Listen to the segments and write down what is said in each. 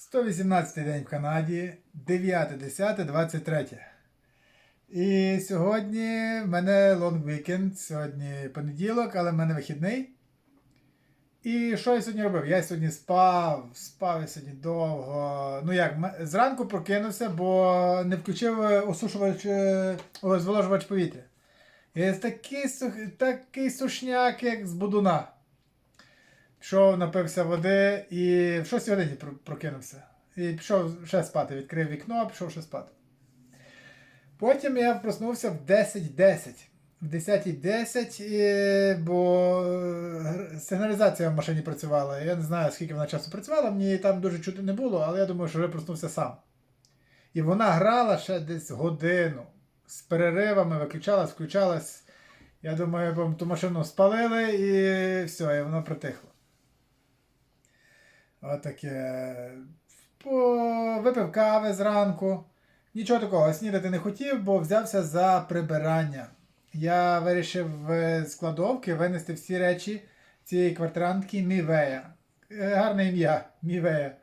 118 день в Канаді, 9.10.23. І сьогодні в мене лонг вікенд. Сьогодні понеділок, але в мене вихідний. І що я сьогодні робив? Я сьогодні спав, спав я сьогодні довго. Ну як, зранку прокинувся, бо не включив е, осушувач, е, зволожувач повітря. І такий, такий сушняк, як з будуна. Пішов, напився води і в 6 годині прокинувся. І пішов ще спати, відкрив вікно, пішов ще спати. Потім я проснувся в 10.10. В 10.10, і- бо сигналізація в машині працювала. Я не знаю, скільки вона часу працювала, мені там дуже чути не було, але я думаю, що вже проснувся сам. І вона грала ще десь годину. З переривами виключалась, включалась. Я думаю, ту машину спалили і все, і воно притихло. Отаке. Випив кави зранку. Нічого такого, снідати не хотів, бо взявся за прибирання. Я вирішив в складовки винести всі речі цієї квартирантки Мівея. Е, Гарне ім'я Мівея.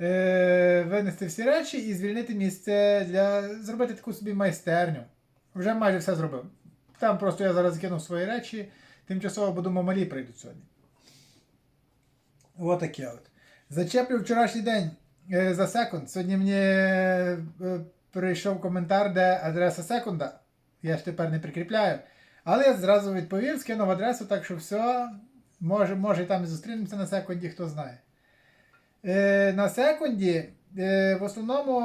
Е, винести всі речі і звільнити місце для зробити таку собі майстерню. Вже майже все зробив. Там просто я зараз закинув свої речі, тимчасово, бо думав, малі прийдуть сьогодні. Отаке от. Зачеплю вчорашній день е, за секунд. Сьогодні мені е, прийшов коментар, де адреса секунда. Я ж тепер не прикріпляю. Але я зразу відповів, скинув адресу, так що все. Може, може там і зустрінемося на секунді, хто знає. Е, на секунді е, в основному,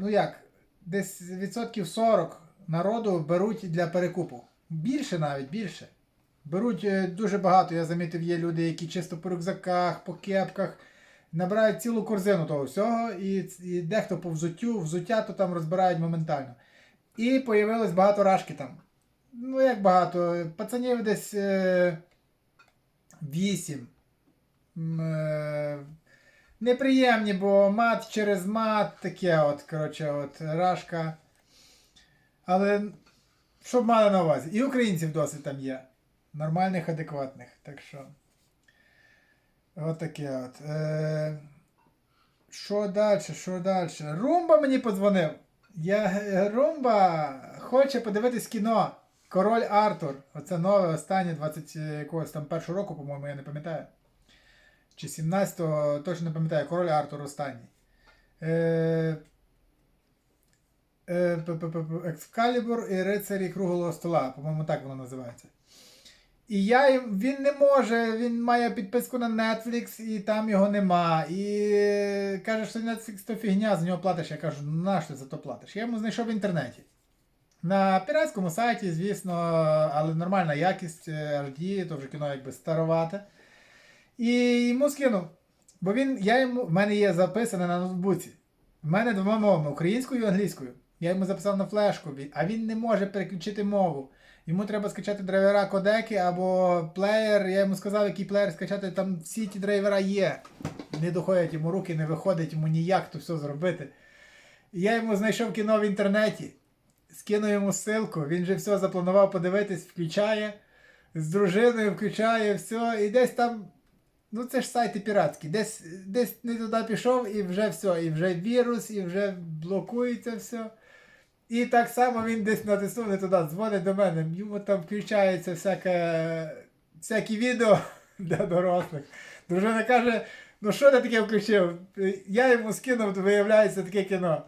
ну як, десь відсотків 40 народу беруть для перекупу. Більше навіть, більше. Беруть е, дуже багато. Я замітив, є люди, які чисто по рюкзаках, по кепках набирають цілу корзину того всього, і, і дехто по взуттю, взуття то там розбирають моментально. І появилось багато рашки там. Ну, як багато, пацанів десь е, 8. Е, неприємні, бо мат через мат, таке от, коротше, от, рашка. Але щоб мали на увазі. І українців досить там є. Нормальних, адекватних. Так що. От таке от. Е, що далі? Що далі? Румба мені подзвонив. Я, е, Румба хоче подивитись кіно. Король Артур. Оце нове, останнє 20 якогось там першого року, по-моєму, я не пам'ятаю. Чи 17-го, точно не пам'ятаю, король Артур останній. Е, е, Екскалібур і рицарі круглого стола, по-моєму, так воно називається. І я він не може, він має підписку на Netflix і там його нема. І е, каже, що Netflix то фігня, за нього платиш. Я кажу, «Ну, на що за то платиш? Я йому знайшов в інтернеті. На піратському сайті, звісно, але нормальна якість е, HD, то вже кіно якби старовате. І йому скинув. Бо він, я йому, в мене є записане на ноутбуці. В мене двома мовами українською і англійською. Я йому записав на флешку, а він не може переключити мову. Йому треба скачати драйвера кодеки або плеєр. Я йому сказав, який плеєр скачати, там всі ті драйвера є. Не доходять йому руки, не виходить йому ніяк то все зробити. Я йому знайшов кіно в інтернеті, скинув йому ссылку, він же все запланував подивитись, включає, з дружиною включає, все, і десь там. Ну це ж сайти піратські. Десь, десь не туди пішов і вже все, і вже вірус, і вже блокується все. І так само він десь натиснув не туди, дзвонить до мене. Йому там включається всяке, всякі відео для дорослих. Дружина каже: ну що ти таке включив? Я йому скинув, виявляється таке кіно.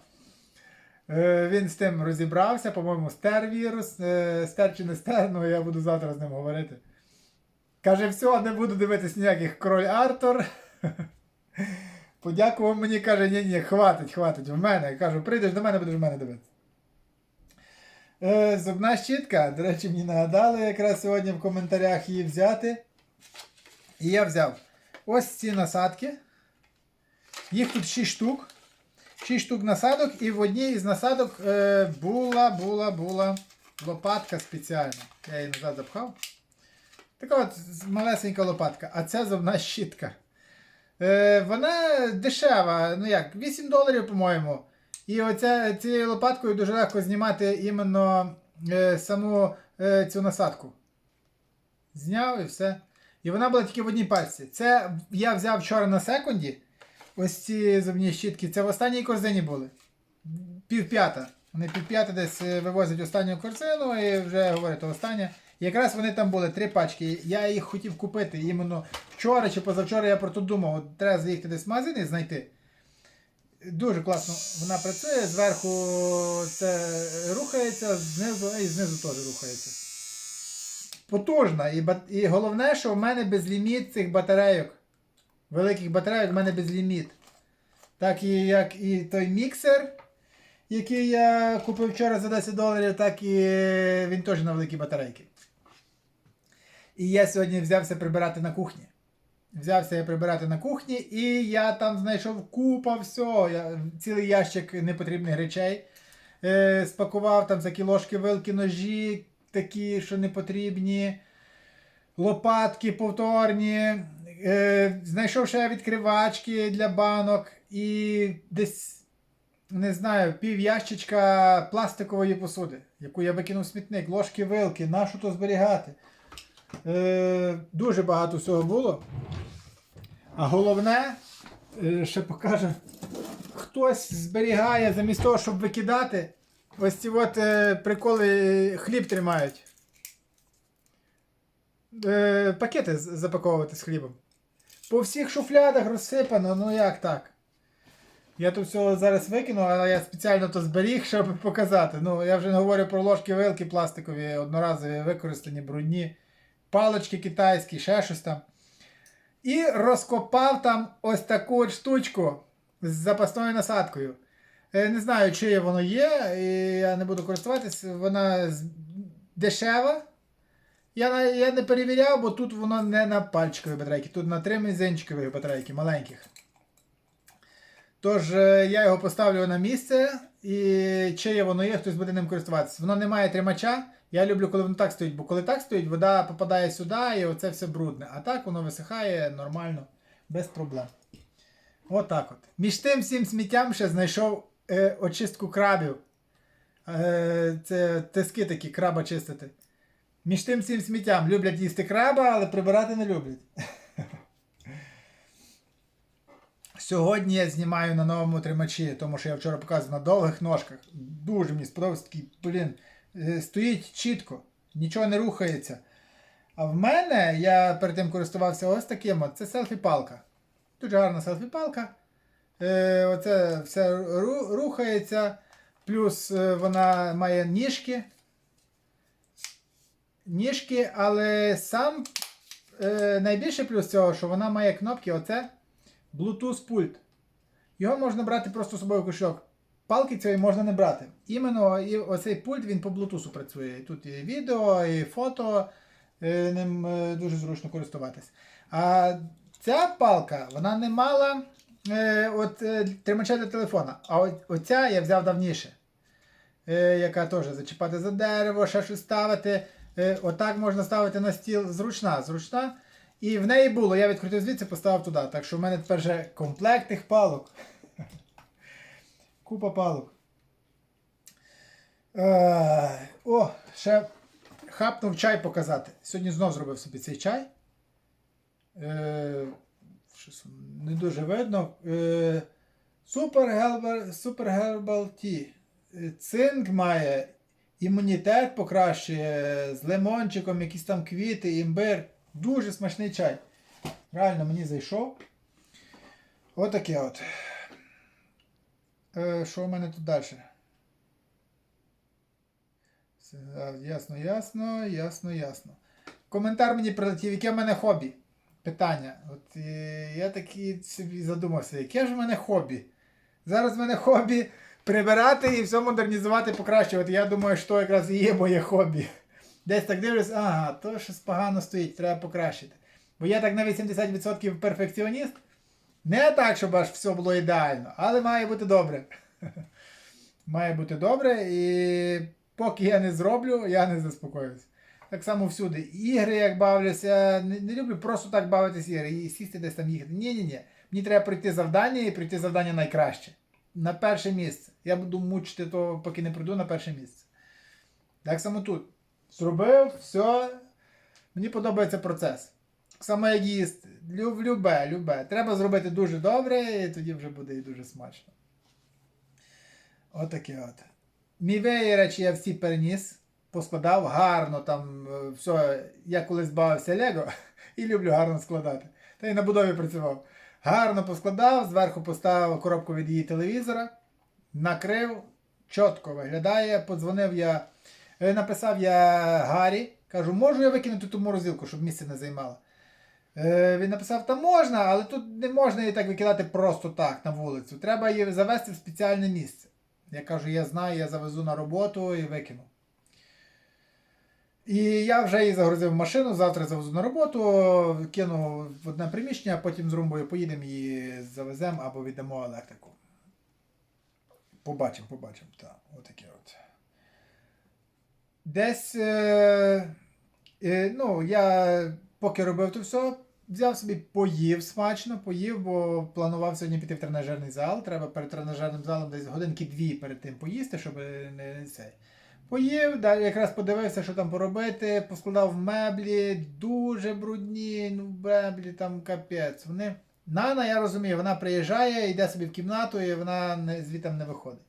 Е, Він з тим розібрався, по-моєму, стер вірус, е, стер чи не стер, ну я буду завтра з ним говорити. Каже, все, не буду дивитись ніяких король Артур. Подякував мені, каже, ні, ні, хватить, хватить. В мене. Кажу, прийдеш до мене, будеш в мене дивитися. Е, зубна щітка. До речі, мені нагадали якраз сьогодні в коментарях її взяти. І я взяв ось ці насадки. Їх тут 6 штук. 6 штук насадок, і в одній із насадок е, була, була, була лопатка спеціальна. Я її назад запхав. Така от малесенька лопатка, а це зубна щітка. Е, вона дешева, ну як, 8 доларів, по-моєму. І оця, цією лопаткою дуже легко знімати іменно е, саму е, цю насадку. Зняв і все. І вона була тільки в одній пальці. Це я взяв вчора на секунді. ось ці зубні щітки. Це в останній корзині були. Півп'ята. Вони півп'ята десь е, вивозять останню корзину і вже говорять. І якраз вони там були три пачки. Я їх хотів купити. Іменно вчора чи позавчора я про то думав. От треба заїхати десь в магазин і знайти. Дуже класно вона працює, зверху це рухається, знизу, і знизу теж рухається. Потужна. І, бат- і головне, що в мене безліміт цих батарейок. Великих батарейок в мене безліміт. Так і як і той міксер, який я купив вчора за 10 доларів, так і він теж на великі батарейки. І я сьогодні взявся прибирати на кухні. Взявся я прибирати на кухні, і я там знайшов купа всього. Я, цілий ящик непотрібних речей. Е, спакував там всякі ложки, вилки, ножі, такі, що не потрібні. Лопатки повторні. Е, знайшов ще відкривачки для банок і десь, не знаю, пів ящичка пластикової посуди, яку я викинув в смітник, ложки, вилки, нащо то зберігати. Е, дуже багато всього було. А головне, е, ще покажу, хтось зберігає замість того, щоб викидати, ось ці от е, приколи хліб тримають. Е, пакети запаковувати з хлібом. По всіх шуфлядах розсипано, ну як так? Я тут все зараз викину, але я спеціально то зберіг, щоб показати. Ну, я вже не говорю про ложки, вилки пластикові, одноразові використані, брудні, палички китайські, ще щось там. І розкопав там ось таку от штучку з запасною насадкою. Не знаю, чиє воно є, і я не буду користуватись. Вона дешева. Я, я не перевіряв, бо тут воно не на пальчикові батарейки, тут на три мізинчикові батарейки, маленьких. Тож е, я його поставлю на місце, і чиє воно є, хтось буде ним користуватися. Воно не має тримача. Я люблю, коли воно так стоїть, бо коли так стоїть, вода попадає сюди і оце все брудне. А так воно висихає нормально, без проблем. Отак от. Між тим всім сміттям ще знайшов е, очистку крабів. Е, це тиски такі, краба чистити. Між тим всім сміттям люблять їсти краба, але прибирати не люблять. Сьогодні я знімаю на новому тримачі, тому що я вчора показував на довгих ножках. Дуже мені сподобався такий, блін, стоїть чітко, нічого не рухається. А в мене я перед тим користувався ось таким. Це селфі-палка. Дуже гарна селфі-палка. Е, оце все рухається. Плюс е, вона має ніжки. Ніжки, але сам е, найбільший плюс цього, що вона має кнопки, оце Bluetooth пульт. Його можна брати просто з собою в кошельок. Палки цієї можна не брати. Іменно і оцей пульт він по Bluetooth працює. Тут і відео, і фото. е, Ним е, дуже зручно користуватись. А ця палка, вона не мала е, от, е, тримача для телефона. А оця я взяв давніше. Е, яка теж зачіпати за дерево, ще щось ставити. Е, отак можна ставити на стіл. Зручна, зручна. І в неї було, я відкрутив звідси, поставив туди. Так що в мене тепер вже комплект тих палок. Купа палок. Е, о, ще хапнув чай показати. Сьогодні знов зробив собі цей чай. Е, щось не дуже видно. Е, Super Herbal, Herbal Tea. Е, Цинк має, імунітет покращує, з лимончиком, якісь там квіти, імбир. Дуже смачний чай. Реально мені зайшов. Отаке от. Е, що у мене тут далі? Ясно, ясно, ясно, ясно. Коментар мені прилетів, яке в мене хобі. Питання. От е, я такий собі задумався, яке ж в мене хобі? Зараз в мене хобі прибирати і все модернізувати, покращувати. Я думаю, що якраз і є моє хобі. Десь так дивлюсь, ага, то щось погано стоїть, треба покращити. Бо я так на 80% перфекціоніст. Не так, щоб аж все було ідеально, але має бути добре. Має бути добре, і поки я не зроблю, я не заспокоюсь. Так само всюди. Ігри, як бавлюся, не, не люблю просто так бавитися ігри і сісти десь там їхати. Ні, ні, ні. Мені треба пройти завдання і пройти завдання найкраще. На перше місце. Я буду мучити то, поки не прийду на перше місце. Так само тут. Зробив, все. Мені подобається процес. Само їсти. Лю- Любе, любе. Треба зробити дуже добре, і тоді вже буде і дуже смачно. Отаке от. Мівеї речі я всі переніс, поскладав гарно там е, все. Я колись бавився Лего і люблю гарно складати. Та й на будові працював. Гарно поскладав, зверху поставив коробку від її телевізора, накрив, чітко виглядає. Подзвонив я, е, написав я Гаррі, кажу, можу я викинути ту морозилку, щоб місце не займало. Е, він написав, та можна, але тут не можна її так викидати просто так на вулицю. Треба її завести в спеціальне місце. Я кажу, я знаю, я завезу на роботу і викину. І я вже її загрузив в машину, завтра завезу на роботу, кину в одне приміщення, потім з румбою поїдемо і завеземо або віддамо електрику. Побачимо, побачимо. Так, отаке от. Десь. Е, е, ну, я поки робив то все, взяв собі, поїв смачно, поїв, бо планував сьогодні піти в тренажерний зал. Треба перед тренажерним залом десь годинки дві перед тим поїсти, щоб не, цей. Поїв, далі якраз подивився, що там поробити, поскладав меблі, дуже брудні, ну меблі там капець. Вони. Нана, я розумію, вона приїжджає, йде собі в кімнату і вона не, звітом не виходить.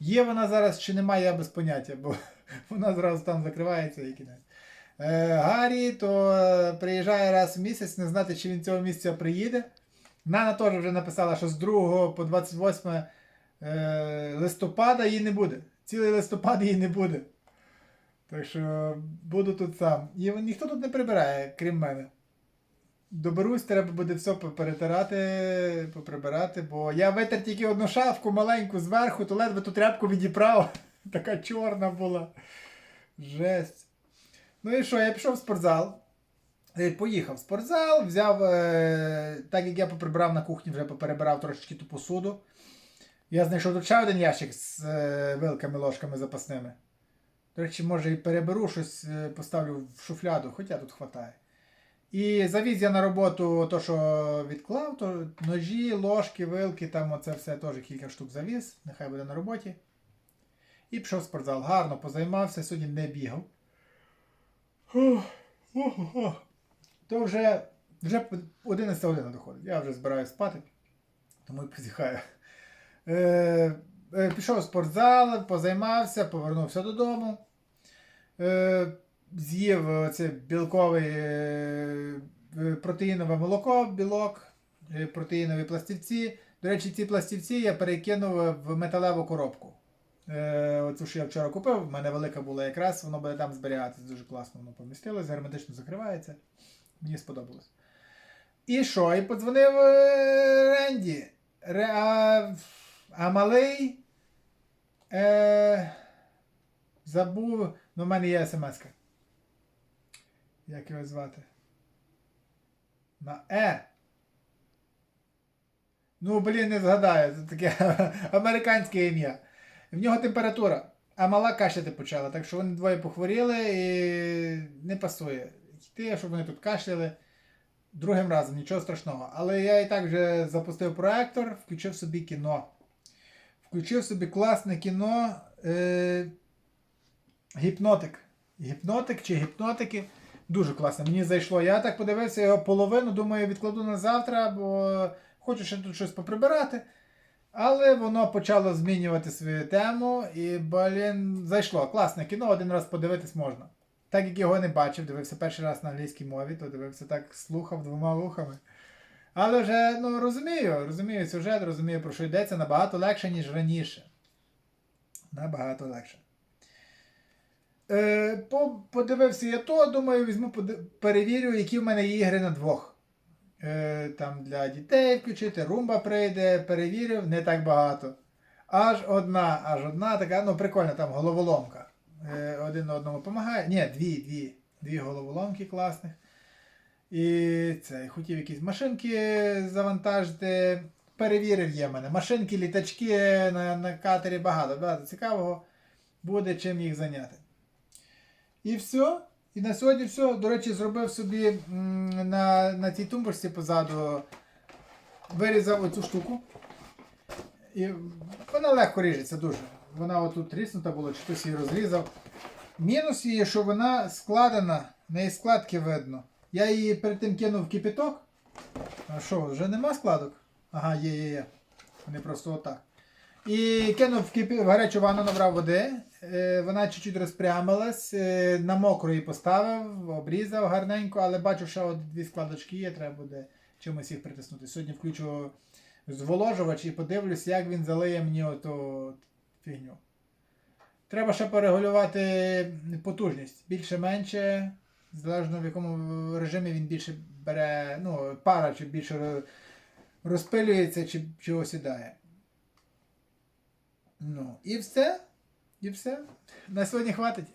Є вона зараз чи немає, я без поняття, бо вона зразу там закривається і кінець. Е, Гаррі то е, приїжджає раз в місяць, не знати, чи він цього місяця приїде. Нана теж вже написала, що з 2 по 28 е, листопада її не буде. Цілий листопад її не буде. Так що буду тут сам. І ніхто тут не прибирає, крім мене. Доберусь, треба буде все перетирати, поприбирати, бо я витер тільки одну шафку маленьку зверху, то ледве ту тряпку відіправ. Така чорна була. Жесть. Ну і що, я пішов в спортзал. Е, Поїхав в спортзал, взяв, е, так як я поприбирав на кухні, вже поперебирав трошечки ту посуду. Я знайшов тут ще один ящик з е, вилками, ложками запасними. До речі, може і переберу щось, поставлю в шуфляду, хоча тут хватає. І завіз я на роботу то, що відклав, то ножі, ложки, вилки, там оце все теж кілька штук завіз, нехай буде на роботі. І пішов в спортзал. Гарно позаймався, сьогодні не бігав. То вже, вже 11 година доходить. Я вже збираюся спати, тому і позіхаю. Е, е, пішов в спортзал, позаймався, повернувся додому. Е, з'їв це білкове е, е, протеїнове молоко, білок, е, протеїнові пластівці. До речі, ці пластівці я перекинув в металеву коробку. Е, оцю, що я вчора купив, в мене велика була якраз, воно буде там зберігатися. Дуже класно воно помістилось, герметично закривається. Мені сподобалось. І що? І подзвонив е, Ренді. Ре, а, а малий. Е, забув. Ну, в мене є смс-ка. Як його звати? На Е. Ну, блін, не згадаю. Це таке американське ім'я. В нього температура, а мала кашляти почала. Так що вони двоє похворіли і не пасує. Йти, щоб вони тут кашляли. Другим разом, нічого страшного. Але я і так вже запустив проектор, включив собі кіно. Включив собі класне кіно. Е, гіпнотик. Гіпнотик чи гіпнотики. Дуже класно. Мені зайшло. Я так подивився його половину, думаю, відкладу на завтра, бо хочу ще тут щось поприбирати. Але воно почало змінювати свою тему і, блін, зайшло. Класне кіно, один раз подивитись можна. Так як його не бачив, дивився перший раз на англійській мові, то дивився так, слухав двома вухами. Але вже ну, розумію, розумію сюжет, розумію, про що йдеться набагато легше, ніж раніше. Набагато легше. Е, подивився я то, думаю, візьму, перевірю, які в мене є ігри на двох. Е, там для дітей включити, румба прийде, перевірив, не так багато. Аж одна, аж одна така, ну прикольна там головоломка. Е, один одному допомагає. Ні, дві, дві. Дві головоломки класних. І це, хотів якісь машинки завантажити. Перевірив є в мене. Машинки, літачки на, на катері багато, багато цікавого. Буде чим їх зайняти. І все. І на сьогодні все. До речі, зробив собі на, на цій тумбочці позаду. Вирізав оцю штуку. І вона легко ріжеться дуже. Вона отут тріснута була, чи хтось її розрізав. Мінус її, що вона складена, неї складки видно. Я її перед тим кинув в кипяток. А що, вже нема складок? Ага, є, є, є. Вони просто отак. І кинув в, гарячу ванну, набрав води. Е, вона чуть-чуть розпрямилась, е, на мокру її поставив, обрізав гарненько, але бачу, що от дві складочки є, треба буде чимось їх притиснути. Сьогодні включу зволожувач і подивлюсь, як він залиє мені оту фігню. Треба ще порегулювати потужність. Більше-менше, залежно в якому режимі він більше бере, ну, пара чи більше розпилюється, чи, чи осідає. Ну, і все. І все. На сьогодні хватить.